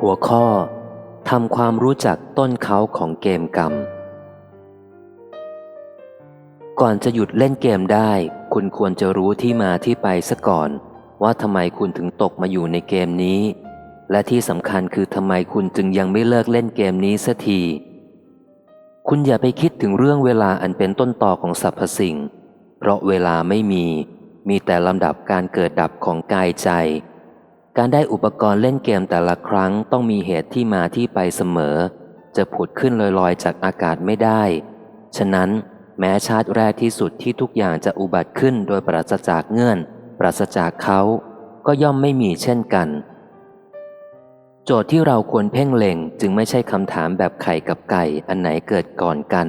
หัวข้อทำความรู้จักต้นเขาของเกมกรรม ก่อนจะหยุดเล่นเกมได้ คุณควรจะรู้ที่มาที่ไปซะก่อน ว่าทำไมคุณถึงตกมาอยู่ในเกมนี้ และที่สำคัญคือทำไมคุณจึงยังไม่เลิกเล่นเกมนี้สัที คุณอย่าไปคิดถึงเรื่องเวลาอันเป็นต้นต่อของสรรพสิ่ง เพราะเวลาไม่มี มีแต่ลำดับการเกิดดับของกายใจ การได้อุปกรณ์เล่นเกมแต่ละครั้งต้องมีเหตุที่มาที่ไปเสมอ จะผุดขึ้นลอยๆ จากอากาศไม่ได้ ฉะนั้นแม้ชาติแรกที่สุดที่ทุกอย่างจะอุบัติขึ้นโดยปราศจากเงื่อน ปราศจากเขาก็ย่อมไม่มีเช่นกัน โจทย์ที่เราควรเพ่งเล็งจึงไม่ใช่คำถามแบบไข่กับไก่อันไหนเกิดก่อนกัน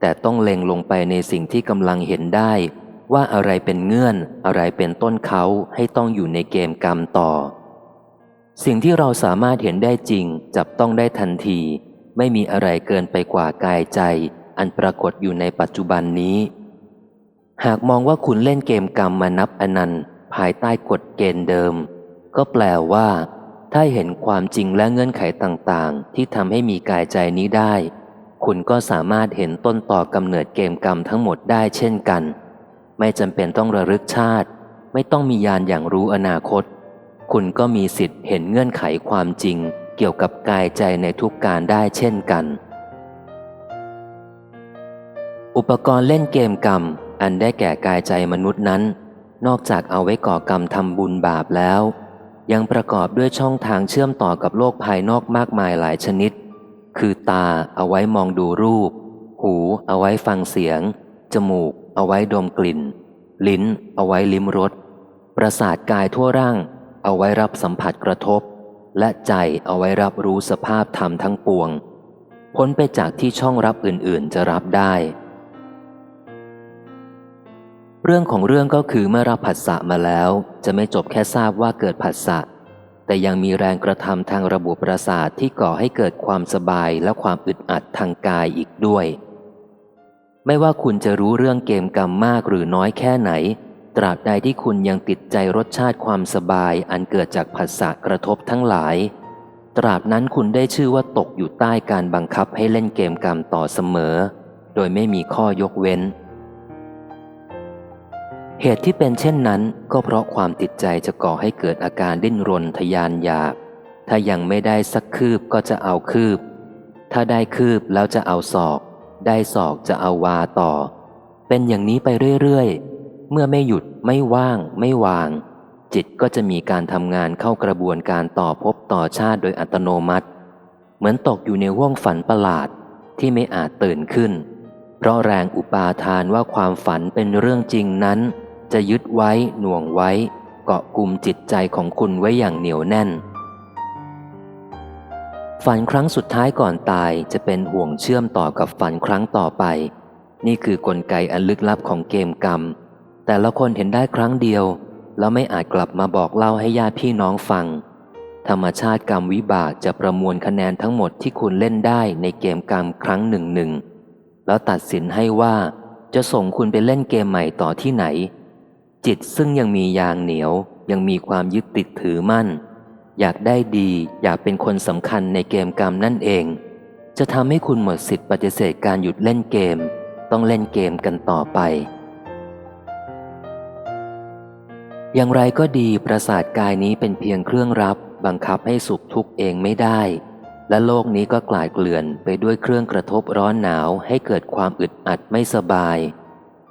แต่ต้องเล็งลงไปในสิ่งที่กำลังเห็นได้ ว่าอะไรเป็นเงื่อน อะไรเป็นต้นเขาให้ต้องอยู่ในเกมกรรมต่อ สิ่งที่เราสามารถเห็นได้จริง จับต้องได้ทันที ไม่มีอะไรเกินไปกว่ากายใจ อันปรากฏอยู่ในปัจจุบันนี้ หากมองว่าคุณเล่นเกมกรรมมานับอนันต์ภายใต้กฎเกณฑ์เดิม ก็แปลว่า ถ้าเห็นความจริงและเงื่อนไขต่างๆ ที่ทำให้มีกายใจนี้ได้ คุณก็สามารถเห็นต้นต่อกำเนิดเกมกรรมทั้งหมดได้เช่นกัน ไม่จำเป็นต้องระลึกชาติ ไม่ต้องมียานอย่างรู้อนาคต คุณก็มีสิทธิ์เห็นเงื่อนไขความจริง เกี่ยวกับกายใจในทุกการได้เช่นกัน อุปกรณ์เล่นเกมกรรม อันได้แก่กายใจมนุษย์นั้น นอกจากเอาไว้ก่อกรรมทำบุญบาปแล้ว ยังประกอบด้วยช่องทางเชื่อมต่อกับโลกภายนอกมากมายหลายชนิด คือตาเอาไว้มองดูรูป หูเอาไว้ฟังเสียง จมูก เอาไว้ดมกลิ่น ลิ้น เอาไว้ลิ้มรส ประสาทกายทั่วร่าง เอาไว้รับสัมผัสกระทบ และใจเอาไว้รับรู้สภาพธรรมทั้งปวง พ้นไปจากที่ช่องรับอื่นๆจะรับได้ เรื่องของเรื่องก็คือเมื่อรับผัสสะมาแล้ว จะไม่จบแค่ทราบว่าเกิดผัสสะแต่ยังมีแรงกระทำทางระบบประสาทที่ก่อให้เกิดความสบายและความอึดอัดทางกายอีกด้วย ไม่ว่าคุณจะรู้เรื่องเกมกรรมมากหรือน้อยแค่ไหน ตราบใดที่คุณยังติดใจรสชาติความสบายอันเกิดจากผัสสะกระทบทั้งหลาย ตราบนั้นคุณได้ชื่อว่าตกอยู่ใต้การบังคับให้เล่นเกมกรรมต่อเสมอ โดยไม่มีข้อยกเว้น เหตุที่เป็นเช่นนั้น ก็เพราะความติดใจจะก่อให้เกิดอาการดิ้นรนทยานอยาก ถ้ายังไม่ได้สักคืบก็จะเอาคืบ ถ้าได้คืบแล้วจะเอาศอก ได้ศอกจะเอาวาต่อ เป็นอย่างนี้ไปเรื่อยๆ เมื่อไม่หยุดไม่ว่างไม่วาง จิตก็จะมีการทำงานเข้ากระบวนการต่อภพต่อชาติโดยอัตโนมัติ เหมือนตกอยู่ในห้วงฝันประหลาดที่ไม่อาจตื่นขึ้น เพราะแรงอุปาทานว่าความฝันเป็นเรื่องจริงนั้น จะยึดไว้หน่วงไว้ เกาะกลุ่มจิตใจของคุณไว้อย่างเหนียวแน่น ฝันครั้งสุดท้ายก่อนตายจะเป็นห่วงเชื่อมต่อกับฝันครั้งต่อไป นี่คือกลไกอันลึกลับของเกมกรรม แต่ละคนเห็นได้ครั้งเดียว แล้วไม่อาจกลับมาบอกเล่าให้ญาติพี่น้องฟัง ธรรมชาติกรรมวิบากจะประมวลคะแนนทั้งหมดที่คุณเล่นได้ในเกมกรรมครั้งหนึ่งหนึ่งแล้วตัดสินให้ว่าจะส่งคุณไปเล่นเกมใหม่ต่อที่ไหน จิตซึ่งยังมียางเหนียวยังมีความยึดติดถือมั่น อยากได้ดีอยากเป็นคนสำคัญในเกมกรรมนั่นเอง จะทำให้คุณหมดสิทธิ์ปฏิเสธการหยุดเล่นเกม ต้องเล่นเกมกันต่อไป อย่างไรก็ดีประสาทกายนี้เป็นเพียงเครื่องรับ บังคับให้สุขทุกข์เองไม่ได้ และโลกนี้ก็กลายเกลื่อนไปด้วยเครื่องกระทบร้อนหนาวให้เกิดความอึดอัดไม่สบาย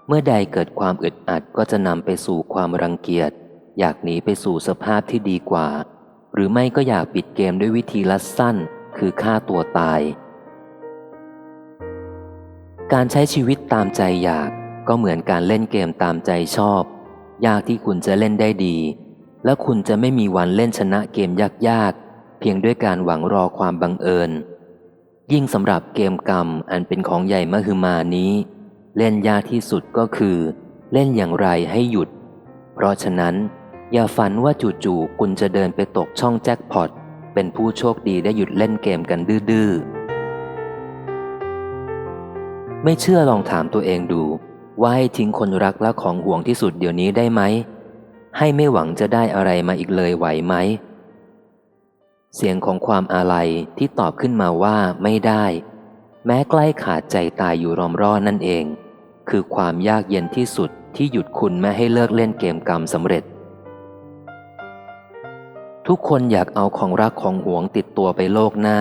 เมื่อใดเกิดความอึดอัดก็จะนำไปสู่ความรังเกียจ อยากหนีไปสู่สภาพที่ดีกว่า หรือไม่ก็อยากปิดเกมด้วยวิธีลัดสั้น คือฆ่าตัวตาย การใช้ชีวิตตามใจอยากก็เหมือนการเล่นเกมตามใจชอบ ยากที่คุณจะเล่นได้ดี และคุณจะไม่มีวันเล่นชนะเกมยากๆ เพียงด้วยการหวังรอความบังเอิญ ยิ่งสำหรับเกมกรรมอันเป็นของใหญ่มหึมานี้ เล่นยากที่สุดก็คือ เล่นอย่างไรให้หยุด เพราะฉะนั้น อย่าฝันว่าจู่ๆคุณจะเดินไปตกช่องแจ็คพอต เป็นผู้โชคดีได้หยุดเล่นเกมกันดื้อๆ ไม่เชื่อลองถามตัวเองดู ว่าให้ทิ้งคนรักและของห่วงที่สุดเดี๋ยวนี้ได้ไหม ให้ไม่หวังจะได้อะไรมาอีกเลยไหวไหม เสียงของความอาลัยที่ตอบขึ้นมาว่าไม่ได้ แม้ใกล้ขาดใจตายอยู่รอมรอนั่นเอง คือความยากเย็นที่สุดที่หยุดคุณไม่ให้เลิกเล่นเกมกรรมสำเร็จ ทุกคนอยากเอาของรักของหวงติดตัวไปโลกหน้า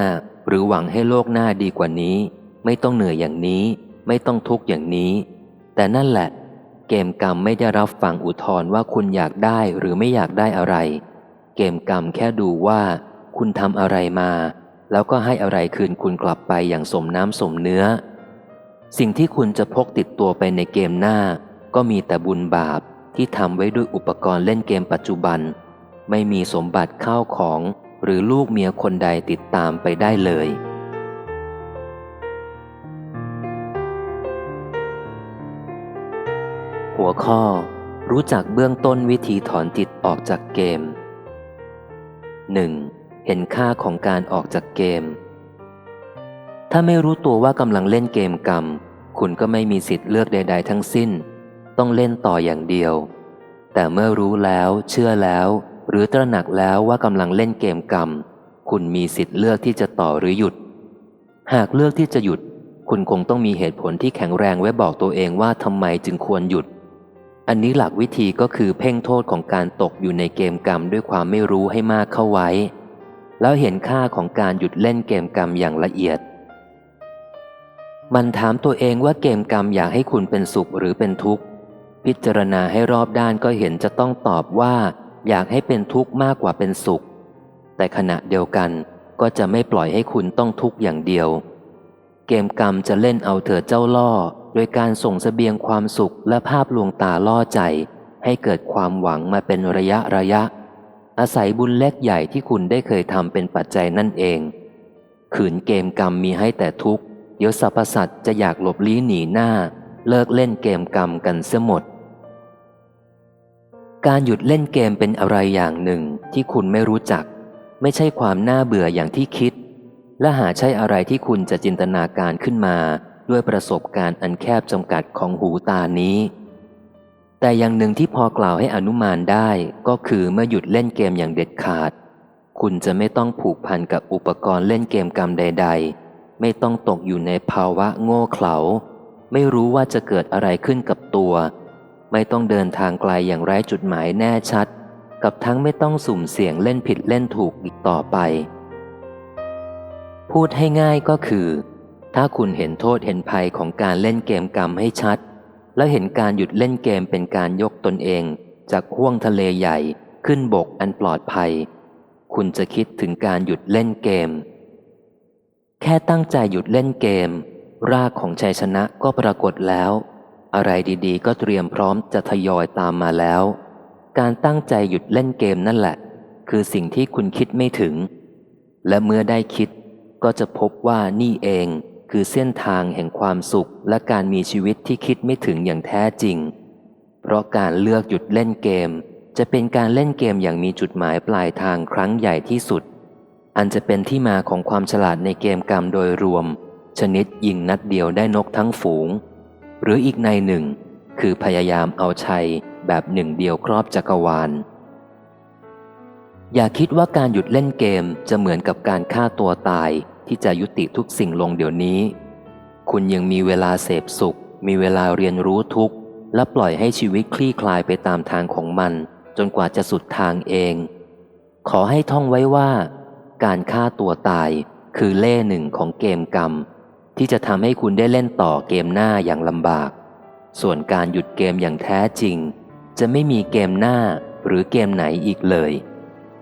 หรือหวังให้โลกหน้าดีกว่านี้ ไม่ต้องเหนื่อยอย่างนี้ ไม่ต้องทุกข์อย่างนี้ แต่นั่นแหละ เกมกรรมไม่ได้รับฟังอุทธรว่าคุณอยากได้หรือไม่อยากได้อะไร เกมกรรมแค่ดูว่า คุณทำอะไรมา แล้วก็ให้อะไรคืนคุณกลับไปอย่างสมน้ำสมเนื้อ สิ่งที่คุณจะพกติดตัวไปในเกมหน้า ก็มีแต่บุญบาปที่ทำไว้ด้วยอุปกรณ์เล่นเกมปัจจุบัน ไม่มีสมบัติข้าวของหรือลูกเมียคนใดติดตามไปได้เลย หัวข้อ รู้จักเบื้องต้นวิธีถอนจิตออกจากเกม 1. เห็นค่าของการออกจากเกม ถ้าไม่รู้ตัวว่ากำลังเล่นเกมกรรม คุณก็ไม่มีสิทธิ์เลือกใด ๆ ทั้งสิ้น ต้องเล่นต่ออย่างเดียว แต่เมื่อรู้แล้ว เชื่อแล้ว หรือตระหนักแล้วว่ากำลังเล่นเกมกรรม คุณมีสิทธิ์เลือกที่จะต่อหรือหยุด หากเลือกที่จะหยุด คุณคงต้องมีเหตุผลที่แข็งแรงไว้บอกตัวเองว่าทำไมจึงควรหยุด อันนี้หลักวิธีก็คือเพ่งโทษของการตกอยู่ในเกมกรรมด้วยความไม่รู้ให้มากเข้าไว้ แล้วเห็นค่าของการหยุดเล่นเกมกรรมอย่างละเอียด มันถามตัวเองว่าเกมกรรมอยากให้คุณเป็นสุขหรือเป็นทุกข์พิจารณาให้รอบด้านก็เห็นจะต้องตอบว่า อยากให้เป็นทุกข์มากกว่าเป็นสุข แต่ขณะเดียวกันก็จะไม่ปล่อยให้คุณต้องทุกข์อย่างเดียว เกมกรรมจะเล่นเอาเธอเจ้าล่อ โดยการส่งสเสบียงความสุขและภาพลวงตาล่อใจ ให้เกิดความหวังมาเป็นระยะระยะ อาศัยบุญเล็กใหญ่ที่คุณได้เคยทำเป็นปัจจัยนั่นเอง ขืนเกมกรรมมีให้แต่ทุกข์เดี๋ยวสรรพสัตว์จะอยากหลบลี้หนีหน้า เลิกเล่นเกมกรรมกันเสียหมด การหยุดเล่นเกมเป็นอะไรอย่างหนึ่งที่คุณไม่รู้จัก ไม่ใช่ความน่าเบื่ออย่างที่คิด และหาใช่อะไรที่คุณจะจินตนาการขึ้นมา ด้วยประสบการณ์อันแคบจำกัดของหูตานี้ แต่อย่างหนึ่งที่พอกล่าวให้อนุมานได้ก็คือเมื่อหยุดเล่นเกมอย่างเด็ดขาด คุณจะไม่ต้องผูกพันกับอุปกรณ์เล่นเกมกรรมใด ๆ ไม่ต้องตกอยู่ในภาวะโง่เขลาไม่รู้ว่าจะเกิดอะไรขึ้นกับตัว ไม่ต้องเดินทางไกลอย่างไร้จุดหมายแน่ชัด กับทั้งไม่ต้องสุ่มเสี่ยงเล่นผิดเล่นถูกอีกต่อไป พูดให้ง่ายก็คือ ถ้าคุณเห็นโทษเห็นภัยของการเล่นเกมกรรมให้ชัด แล้วเห็นการหยุดเล่นเกมเป็นการยกตนเอง จากห้วงทะเลใหญ่ขึ้นบกอันปลอดภัย คุณจะคิดถึงการหยุดเล่นเกม แค่ตั้งใจหยุดเล่นเกม รากของชัยชนะก็ปรากฏแล้ว อะไรดีๆ ก็เตรียมพร้อมจะทยอยตามมาแล้ว การตั้งใจหยุดเล่นเกมนั่นแหละ คือสิ่งที่คุณคิดไม่ถึง และเมื่อได้คิดก็จะพบว่านี่เองคือเส้นทางแห่งความสุขและการมีชีวิตที่คิดไม่ถึงอย่างแท้จริง เพราะการเลือกหยุดเล่นเกม จะเป็นการเล่นเกมอย่างมีจุดหมายปลายทางครั้งใหญ่ที่สุด อันจะเป็นที่มาของความฉลาดในเกมกรรมโดยรวม ชนิดยิงนัดเดียวได้นกทั้งฝูง หรืออีกในหนึ่ง คือพยายามเอาชัยแบบหนึ่งเดียวครอบจักรวาล อย่าคิดว่าการหยุดเล่นเกมจะเหมือนกับการฆ่าตัวตายที่จะยุติทุกสิ่งลงเดี๋ยวนี้ คุณยังมีเวลาเสพสุข มีเวลาเรียนรู้ทุกข์ และปล่อยให้ชีวิตคลี่คลายไปตามทางของมัน จนกว่าจะสุดทางเอง ขอให้ท่องไว้ว่า การฆ่าตัวตายคือเล่หนึ่งของเกมกรรม ที่จะทำให้คุณได้เล่นต่อเกมหน้าอย่างลำบาก ส่วนการหยุดเกมอย่างแท้จริง จะไม่มีเกมหน้าหรือเกมไหนอีกเลย